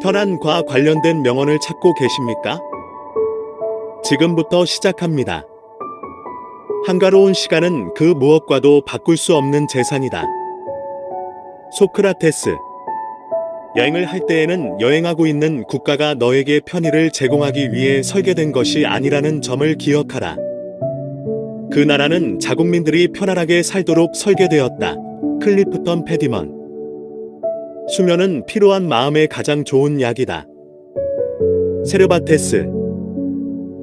편안과 관련된 명언을 찾고 계십니까? 지금부터 시작합니다. 한가로운 시간은 그 무엇과도 바꿀 수 없는 재산이다. 소크라테스 여행을 할 때에는 여행하고 있는 국가가 너에게 편의를 제공하기 위해 설계된 것이 아니라는 점을 기억하라. 그 나라는 자국민들이 편안하게 살도록 설계되었다. 클리프턴 패디먼 수면은 피로한 마음에 가장 좋은 약이다. 세르바테스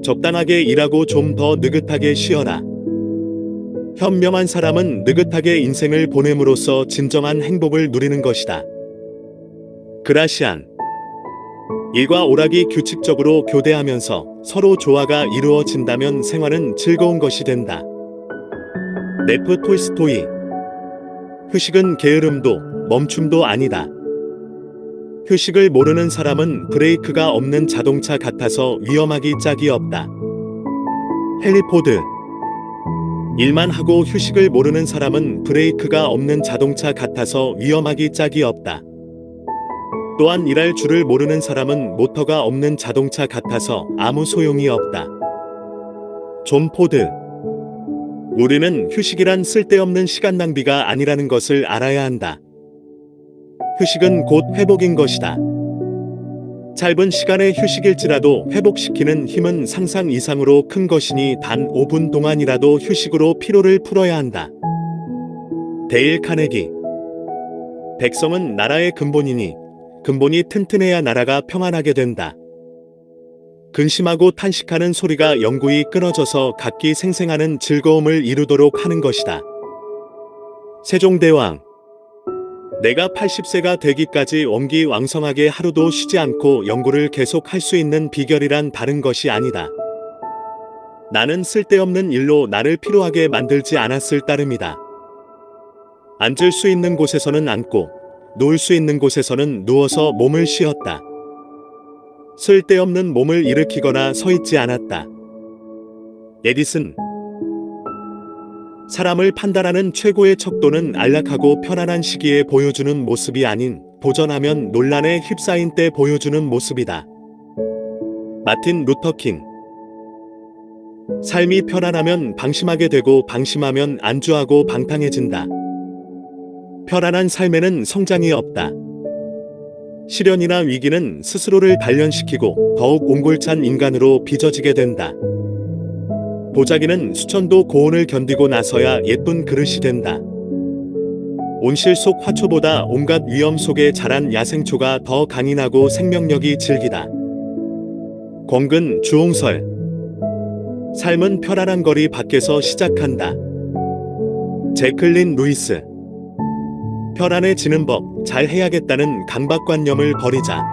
적당하게 일하고 좀 더 느긋하게 쉬어라. 현명한 사람은 느긋하게 인생을 보냄으로써 진정한 행복을 누리는 것이다. 그라시안 일과 오락이 규칙적으로 교대하면서 서로 조화가 이루어진다면 생활은 즐거운 것이 된다. 레프 톨스토이 휴식은 게으름도 멈춤도 아니다. 휴식을 모르는 사람은 브레이크가 없는 자동차 같아서 위험하기 짝이 없다. 헨리 포드 일만 하고 휴식을 모르는 사람은 브레이크가 없는 자동차 같아서 위험하기 짝이 없다. 또한 일할 줄을 모르는 사람은 모터가 없는 자동차 같아서 아무 소용이 없다. 존 포드 우리는 휴식이란 쓸데없는 시간 낭비가 아니라는 것을 알아야 한다. 휴식은 곧 회복인 것이다. 짧은 시간의 휴식일지라도 회복시키는 힘은 상상 이상으로 큰 것이니 단 5분 동안이라도 휴식으로 피로를 풀어야 한다. 데일 카네기 백성은 나라의 근본이니 근본이 튼튼해야 나라가 평안하게 된다. 근심하고 탄식하는 소리가 영구히 끊어져서 각기 생생하는 즐거움을 이루도록 하는 것이다. 세종대왕 내가 80세가 되기까지 원기왕성하게 하루도 쉬지 않고 연구를 계속할 수 있는 비결이란 다른 것이 아니다. 나는 쓸데없는 일로 나를 피로하게 만들지 않았을 따름이다. 앉을 수 있는 곳에서는 앉고 누울 수 있는 곳에서는 누워서 몸을 쉬었다. 쓸데없는 몸을 일으키거나 서 있지 않았다. 에디슨 사람을 판단하는 최고의 척도는 안락하고 편안한 시기에 보여주는 모습이 아닌 도전하면 논란에 휩싸인 때 보여주는 모습이다. 마틴 루터킹 삶이 편안하면 방심하게 되고 방심하면 안주하고 방탕해진다. 편안한 삶에는 성장이 없다. 시련이나 위기는 스스로를 단련시키고 더욱 옹골찬 인간으로 빚어지게 된다. 보자기는 수천도 고온을 견디고 나서야 예쁜 그릇이 된다. 온실 속 화초보다 온갖 위험 속에 자란 야생초가 더 강인하고 생명력이 질기다. 권근 주홍설 삶은 편안한 거리 밖에서 시작한다. 제클린 루이스 편안해지는 법 잘 해야겠다는 강박관념을 버리자.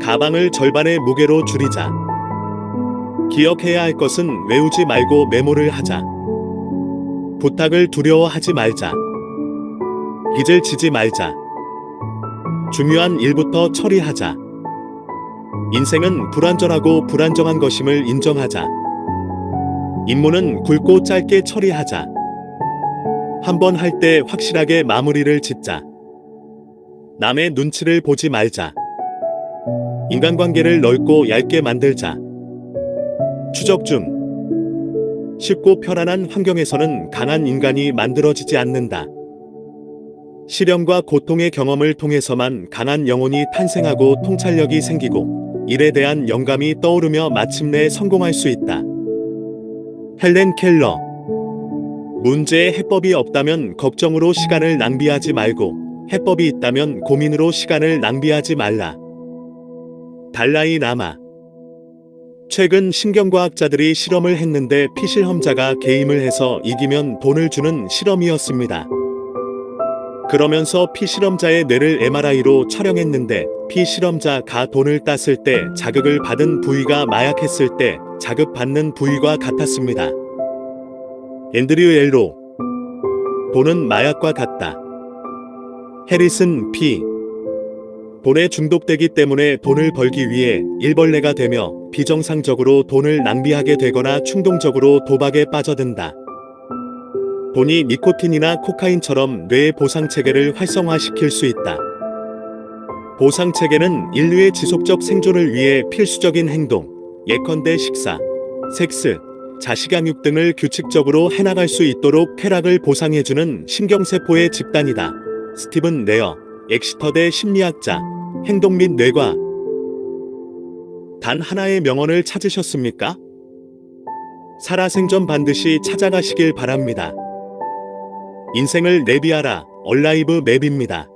가방을 절반의 무게로 줄이자. 기억해야 할 것은 외우지 말고 메모를 하자. 부탁을 두려워하지 말자. 빚을 지지 말자. 중요한 일부터 처리하자. 인생은 불완전하고 불안정한 것임을 인정하자. 임무는 굵고 짧게 처리하자. 한 번 할 때 확실하게 마무리를 짓자. 남의 눈치를 보지 말자. 인간관계를 넓고 얇게 만들자. 추적 중. 쉽고 편안한 환경에서는 강한 인간이 만들어지지 않는다. 시련과 고통의 경험을 통해서만 강한 영혼이 탄생하고 통찰력이 생기고 일에 대한 영감이 떠오르며 마침내 성공할 수 있다. 헬렌 켈러 문제에 해법이 없다면 걱정으로 시간을 낭비하지 말고 해법이 있다면 고민으로 시간을 낭비하지 말라. 달라이 라마 최근 신경과학자들이 실험을 했는데 피실험자가 게임을 해서 이기면 돈을 주는 실험이었습니다. 그러면서 피실험자의 뇌를 MRI로 촬영했는데 피실험자가 돈을 땄을 때 자극을 받은 부위가 마약했을 때 자극받는 부위가 같았습니다. 앤드류 엘로 돈은 마약과 같다. 해리슨 피 돈에 중독되기 때문에 돈을 벌기 위해 일벌레가 되며 비정상적으로 돈을 낭비하게 되거나 충동적으로 도박에 빠져든다. 돈이 니코틴이나 코카인처럼 뇌의 보상 체계를 활성화시킬 수 있다. 보상 체계는 인류의 지속적 생존을 위해 필수적인 행동, 예컨대 식사, 섹스, 자식양육 등을 규칙적으로 해나갈 수 있도록 쾌락을 보상해주는 신경세포의 집단이다. 스티븐 레어, 엑시터대 심리학자, 행동 및 뇌과. 단 하나의 명언을 찾으셨습니까? 살아생전 반드시 찾아가시길 바랍니다. 인생을 내비하라, 얼라이브 맵입니다.